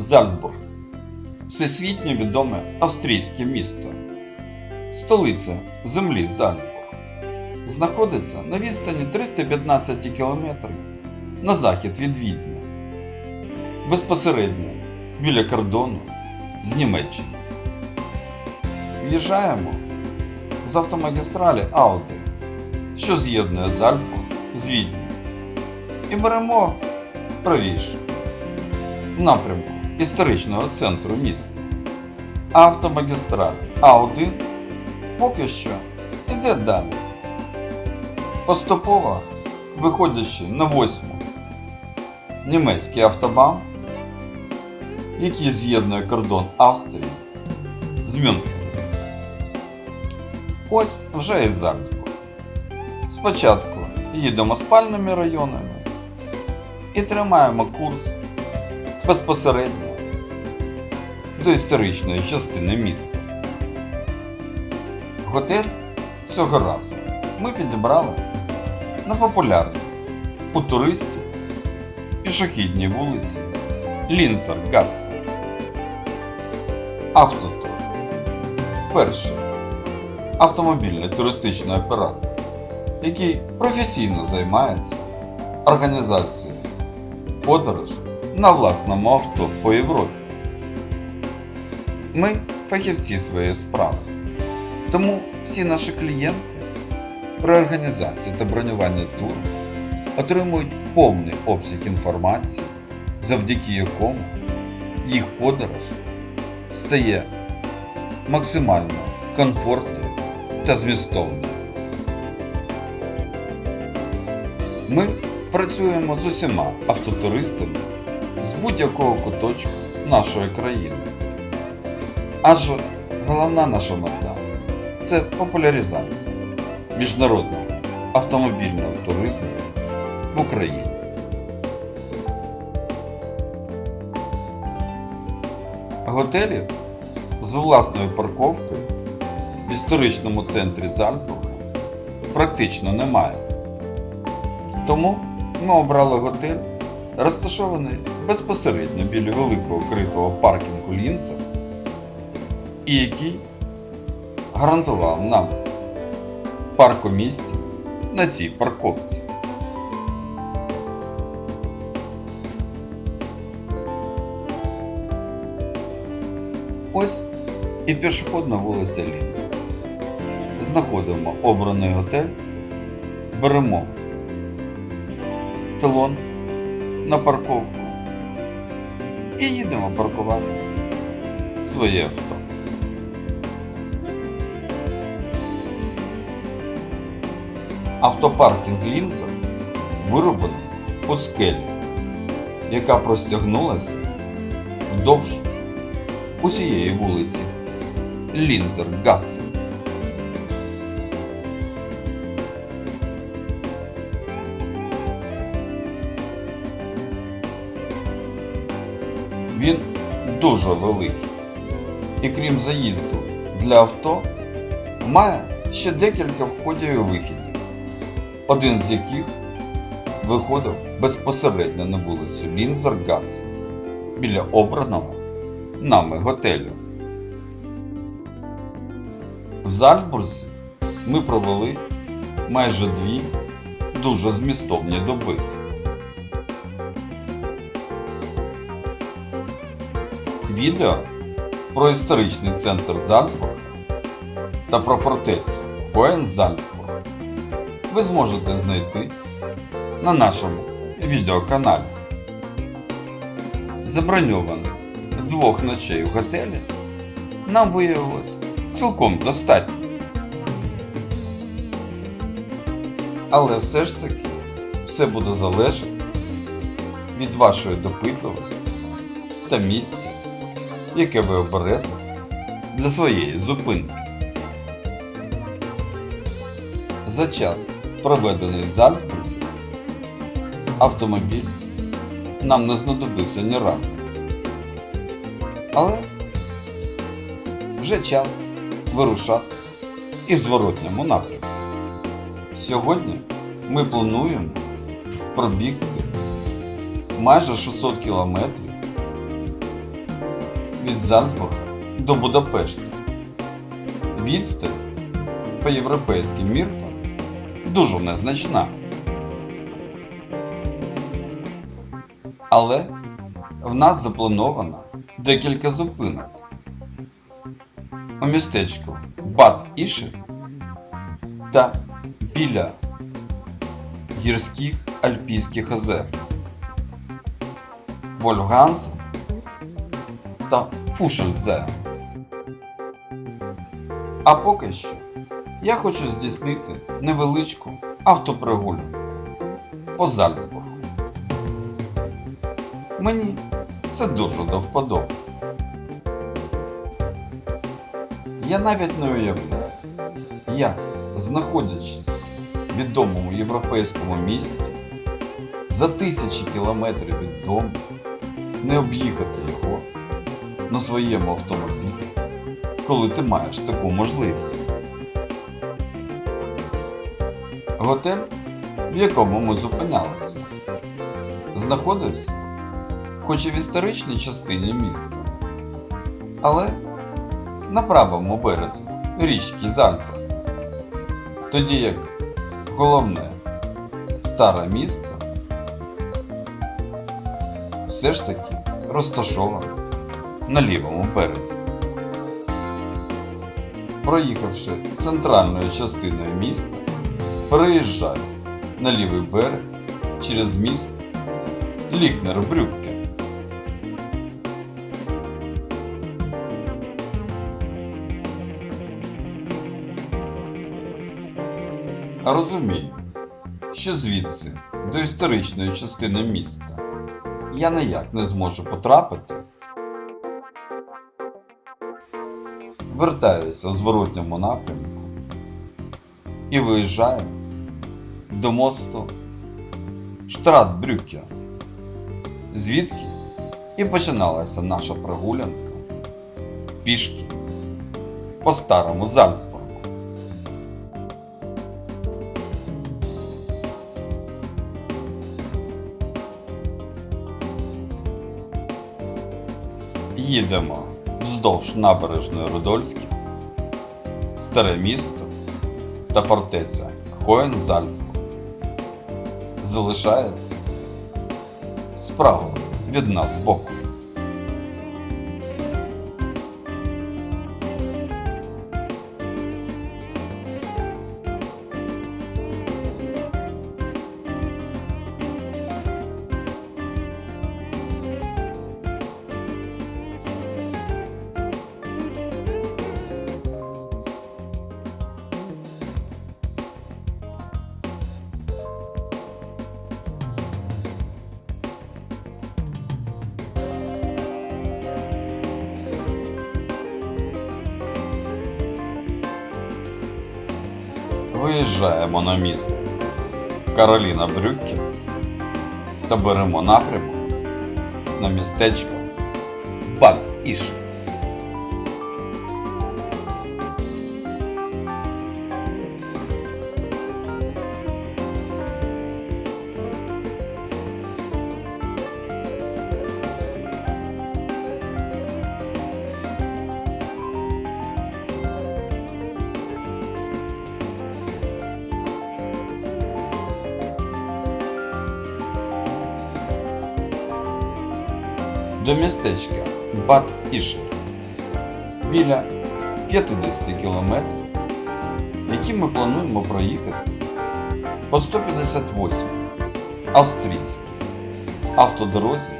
Зальцбург. Всесвітньо відоме австрійське місто, столиця землі Зальцбург. Знаходиться на відстані 315 кілометрів на захід від Відня, безпосередньо біля кордону з Німеччиною. В'їжджаємо з автомагістралі Ауди, що з'єднує Зальцбург з Віднем, і беремо правіше. В напрямку історичного центру міста. Автомагістраль А1 поки що йде далі. Поступово виходячи на восьму німецький автобан, який з'єднує кордон Австрії з Мюнхеном. Ось вже і Зальцбург. Спочатку їдемо спальними районами і тримаємо курс безпосередньо до історичної частини міста. Готель цього разу ми підібрали на популярній у туристів пішохідній вулиці Лінцер Гассе. Автотур. Перший автомобільний туристичний оператор, який професійно займається організацією подорожей на власному авто по Європі. Ми фахівці своєї справи, тому всі наші клієнти при організації та бронюванні туру отримують повний обсяг інформації, завдяки якому їх подорож стає максимально комфортною та змістовною. Ми працюємо з усіма автотуристами з будь-якого куточку нашої країни. Адже головна наша мета це популяризація міжнародного автомобільного туризму в Україні. Готелів з власною парковкою в історичному центрі Зальцбурга практично немає. Тому ми обрали готель, розташований безпосередньо біля великого критого паркінгу Лінца, і який гарантував нам паркомісце на цій парковці. Ось і пішохідна вулиця Лінца. Знаходимо обраний готель, беремо талон на парковку і їдемо паркувати своє авто. Автопаркінг Лінза вироблений у скелі, яка простягнулася вдовж усієї вулиці Лінзер Гассе. Він дуже великий. І крім заїзду для авто, має ще декілька входів і вихідів, один з яких виходив безпосередньо на вулицю Лінзергассе біля обраного нами готелю. В Зальцбурзі ми провели майже дві дуже змістовні доби. Відео про історичний центр Зальцбурга та про фортецю Хоен Зальцбург ви зможете знайти на нашому відеоканалі. Заброньованих двох ночей в готелі нам виявилось цілком достатньо. Але все ж таки все буде залежати від вашої допитливості та місця, яке ви оберете для своєї зупинки. За час, проведений в Зальцбурзі, автомобіль нам не знадобився ні разу. Але вже час вирушати і в зворотньому напрямку. Сьогодні ми плануємо пробігти майже 600 кілометрів від Зальцбурга до Будапешта. Відстань по європейським міркам дуже незначна. Але в нас заплановано декілька зупинок. У містечку Бат Іши та біля гірських Альпійських озер. Вольфганзе та Фушельзе. А поки що я хочу здійснити невеличку автопригулянку по Зальцбургу. Мені це дуже до вподоби. Я навіть не уявляю, як, знаходячись в відомому європейському місті, за тисячі кілометрів від дому, не об'їхати його на своєму автомобілі, коли ти маєш таку можливість. Готель, в якому ми зупинялися, знаходився хоч і в історичній частині міста, але на правому березі річки Зальцах, тоді як головне старе місто все ж таки розташоване на лівому березі. Проїхавши центральною частиною міста, переїжджаю на лівий берег через міст Ліхнер-Брюкке. Розумію, що звідси до історичної частини міста я ніяк не зможу потрапити. Вертаюся у зворотньому напрямку і виїжджаю до мосту Штратбрюкке, звідки і починалася наша прогулянка пішки по старому Зальцбургу. Їдемо вздовж набережної Рудольських, Старе місто та фортеця Хоєн-Зальцбург. Залишається справа від нас боку. Виїжджаємо на міст Кароліна Брюкке та беремо напрямок на містечко Бат Іш. До містечка Бат Ішер біля 50 кілометрів, які ми плануємо проїхати по 158 австрійській автодорозі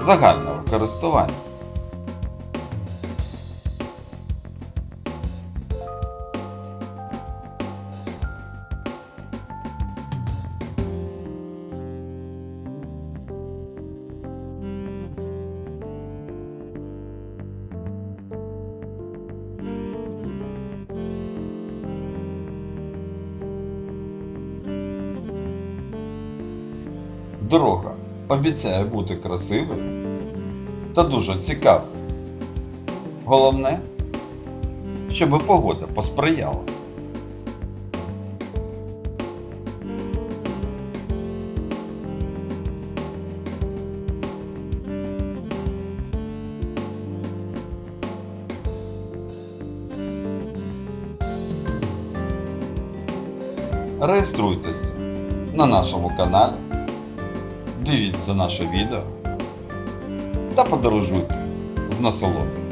загального користування. Дорога обіцяє бути красивою та дуже цікавою. Головне, щоб погода посприяла. Реєструйтесь на нашому каналі дивіться наше відео та подорожуйте з насолодою.